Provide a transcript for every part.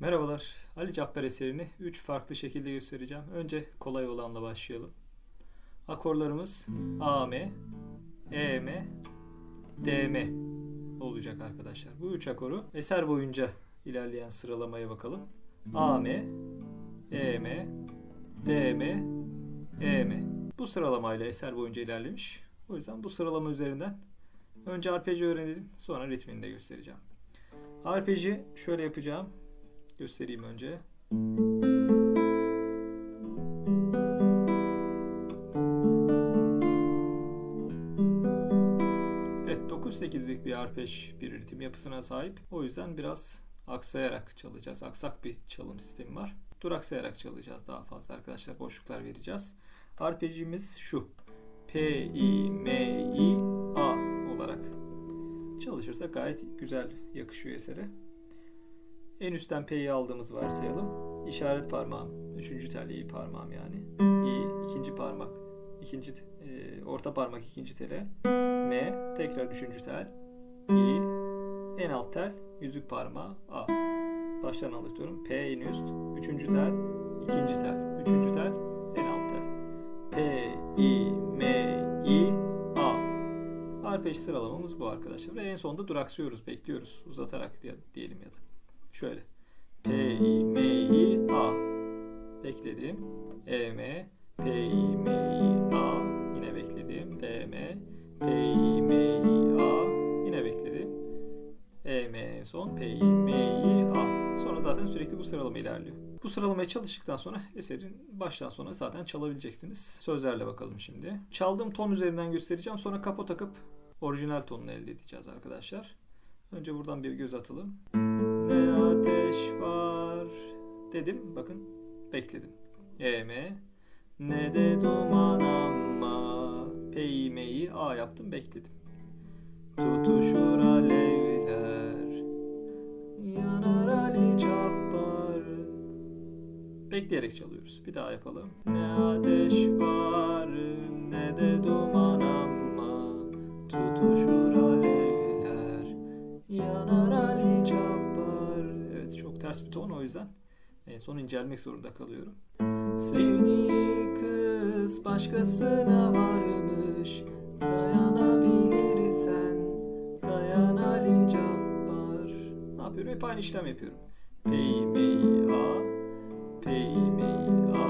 Merhabalar. Ali Cabbar eserini 3 farklı şekilde göstereceğim. Önce kolay olanla başlayalım. Akorlarımız A, M, E, M, D, M olacak arkadaşlar. Bu üç akoru eser boyunca ilerleyen sıralamaya bakalım. A, M, E, M, D, M, E, M. Bu sıralamayla eser boyunca ilerlemiş. O yüzden bu sıralama üzerinden önce arpej öğrenelim. Sonra ritmini de göstereceğim. Arpeji şöyle yapacağım. Göstereyim önce. Evet 9-8'lik bir arpej bir ritim yapısına sahip. O yüzden biraz aksayarak çalacağız. Aksak bir çalım sistemi var. Duraksayarak çalacağız daha fazla arkadaşlar. Boşluklar vereceğiz. Arpejimiz şu. P, I, M, I, A olarak çalışırsak gayet güzel yakışıyor esere. En üstten P'yi aldığımız varsayalım. İşaret parmağım, üçüncü tel iyi parmağım yani. İ, ikinci parmak, ikinci e, orta parmak ikinci tele. M, tekrar üçüncü tel. İ, en alt tel, yüzük parmağı A. Baştan anlatıyorum. P en üst, üçüncü tel, ikinci tel, üçüncü tel, en alt tel. P, I, M, I, A. Arpej sıralamamız bu arkadaşlar. Ve en sonunda duraksıyoruz, bekliyoruz. Uzatarak diye- diyelim ya da. Şöyle. P, I, M, I, A. Bekledim. E, M, P, I, M, I, A. Yine bekledim. D, M, P, I, M, I, A. Yine bekledim. E, M son. P, I, M, I, A. Sonra zaten sürekli bu sıralama ilerliyor. Bu sıralamaya çalıştıktan sonra eserin baştan sona zaten çalabileceksiniz. Sözlerle bakalım şimdi. Çaldığım ton üzerinden göstereceğim. Sonra kapo takıp orijinal tonunu elde edeceğiz arkadaşlar. Önce buradan bir göz atalım. Var dedim. Bakın bekledim. E M ne de duman ama peymeyi A yaptım bekledim. Tutuşur alevler yanar Ali Cabbar Bekleyerek çalıyoruz. Bir daha yapalım. Ne ateş var ne de duman ters bir ton o yüzden en son incelmek zorunda kalıyorum. Sevdiği kız başkasına varmış Dayanabilirsen dayan Ali Cabbar Ne yapıyorum? Hep aynı işlem yapıyorum. Pey, mey, a Pey, mey, a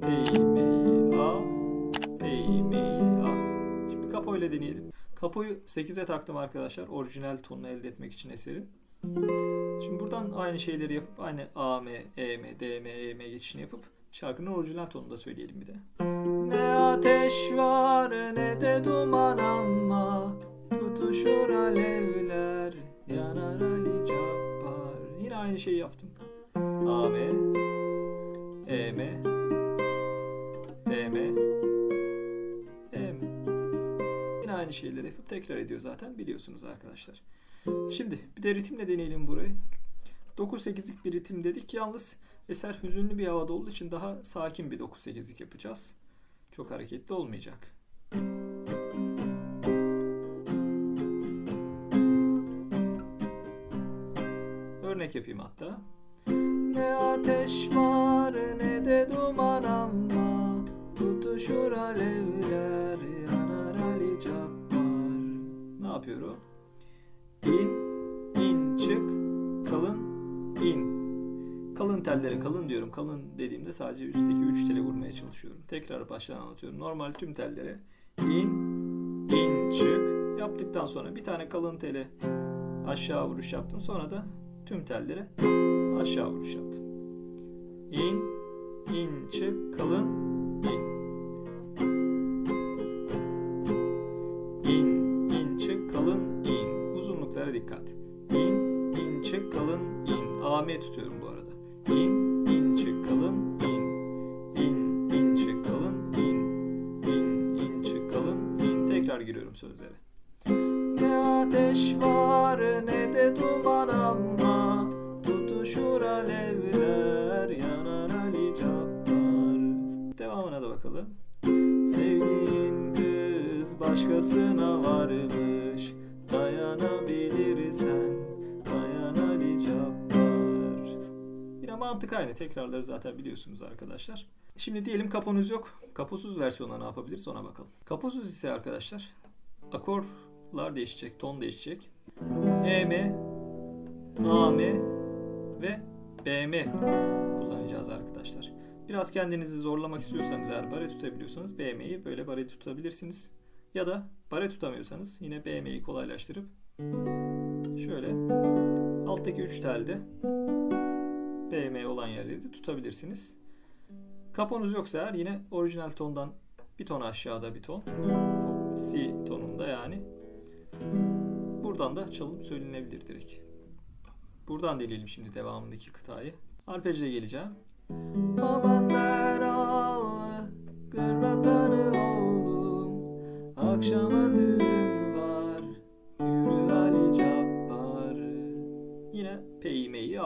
Pey, mey, a Pey, mey, a Şimdi kapo ile deneyelim. Kapoyu 8'e taktım arkadaşlar. Orijinal tonunu elde etmek için eserin. Şimdi buradan aynı şeyleri yapıp aynı A, M, E, M, D, M, E, M geçişini yapıp şarkının orijinal tonunda söyleyelim bir de. Ne ateş var ne de duman ama tutuşur alevler yanar Ali Cabbar. Yine aynı şeyi yaptım. A, M, E, M, D, M, E, M. Yine aynı şeyleri yapıp tekrar ediyor zaten biliyorsunuz arkadaşlar. Şimdi bir de ritimle deneyelim burayı. 9-8'lik bir ritim dedik. Yalnız eser hüzünlü bir havada olduğu için daha sakin bir 9-8'lik yapacağız. Çok hareketli olmayacak. Örnek yapayım hatta. Ne ateş var ne de duman ama tutuşur alevler yanar Ali Cabbar. Ne yapıyorum? İn, in, çık, kalın, in. Kalın tellere kalın diyorum. Kalın dediğimde sadece üstteki 3 tele vurmaya çalışıyorum. Tekrar baştan anlatıyorum. Normal tüm tellere in, in, çık yaptıktan sonra bir tane kalın tele aşağı vuruş yaptım. Sonra da tüm tellere aşağı vuruş yaptım. İn, in, çık, kalın, AM tutuyorum bu arada. İn, in, çık, kalın, in. İn, in, çık, kalın, in. İn, in, çık, kalın, in. Tekrar giriyorum sözlere. Ne ateş var ne de duman ama tutuşur alevler yanar Ali Cabbar. Devamına da bakalım. Sevdiğin kız başkasına varmış Dayanabilirsen mantık aynı. Tekrarları zaten biliyorsunuz arkadaşlar. Şimdi diyelim kaponuz yok. Kaposuz versiyonda ne yapabiliriz ona bakalım. Kaposuz ise arkadaşlar akorlar değişecek, ton değişecek. E, M, A, M ve B, M kullanacağız arkadaşlar. Biraz kendinizi zorlamak istiyorsanız eğer bare tutabiliyorsanız BM'yi böyle bare tutabilirsiniz. Ya da bare tutamıyorsanız yine BM'yi kolaylaştırıp şöyle alttaki 3 telde BM olan yerleri de tutabilirsiniz. Kaponuz yoksa eğer yine orijinal tondan bir ton aşağıda bir ton. C tonunda yani. Buradan da çalım söylenebilir direkt. Buradan deneyelim şimdi devamındaki kıtayı. Arpejde geleceğim. Aman der gırlatanı oğlum, akşama düğün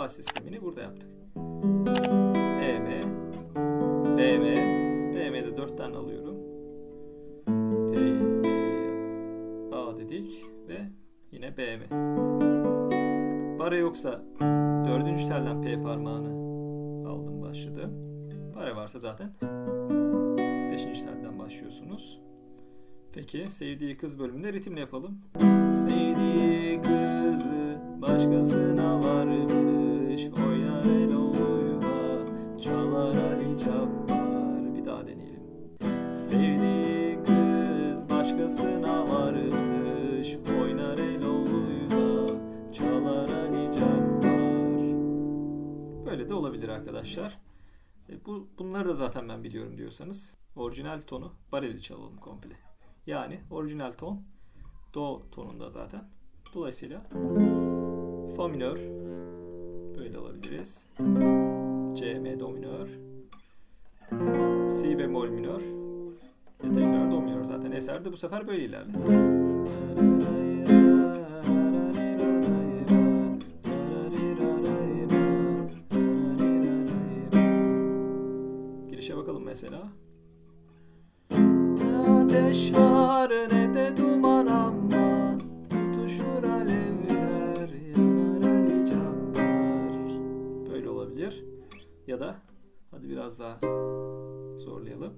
Sistemini burada yaptık. EM, BM, BM'de 4 tane alıyorum. P, A dedik ve yine BM. Bara yoksa dördüncü telden P parmağını aldım başladım. Para varsa zaten 5. telden başlıyorsunuz. Peki sevdiği kız bölümünde ritimle yapalım. Sevdiği kızı başkasına varmış Oynar el oyna çalar Ali Cabbar Bir daha deneyelim. Sevdiği kız başkasına varmış Oynar el oyna çalar Ali Cabbar Böyle de olabilir arkadaşlar. E, bu bunları da zaten ben biliyorum diyorsanız orijinal tonu bareli çalalım komple. Yani orijinal ton do tonunda zaten. Dolayısıyla fa minör böyle alabiliriz. C M do minör si bemol minör ve tekrar do minör zaten eserde bu sefer böyle ilerler. Biraz daha zorlayalım.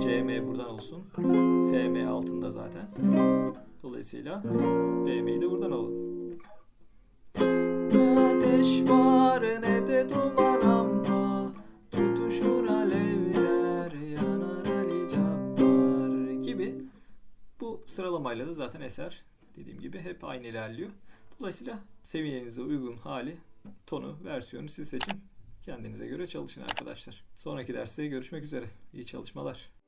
CM buradan olsun. FM altında zaten. Dolayısıyla BM'yi de buradan alalım. Ateş var ne de duman ama Tutuşur alevler yanar Ali Cabbar gibi bu sıralamayla da zaten eser dediğim gibi hep aynı ilerliyor. Dolayısıyla seviyenize uygun hali, tonu, versiyonu siz seçin. Kendinize göre çalışın arkadaşlar. Sonraki derste görüşmek üzere. İyi çalışmalar.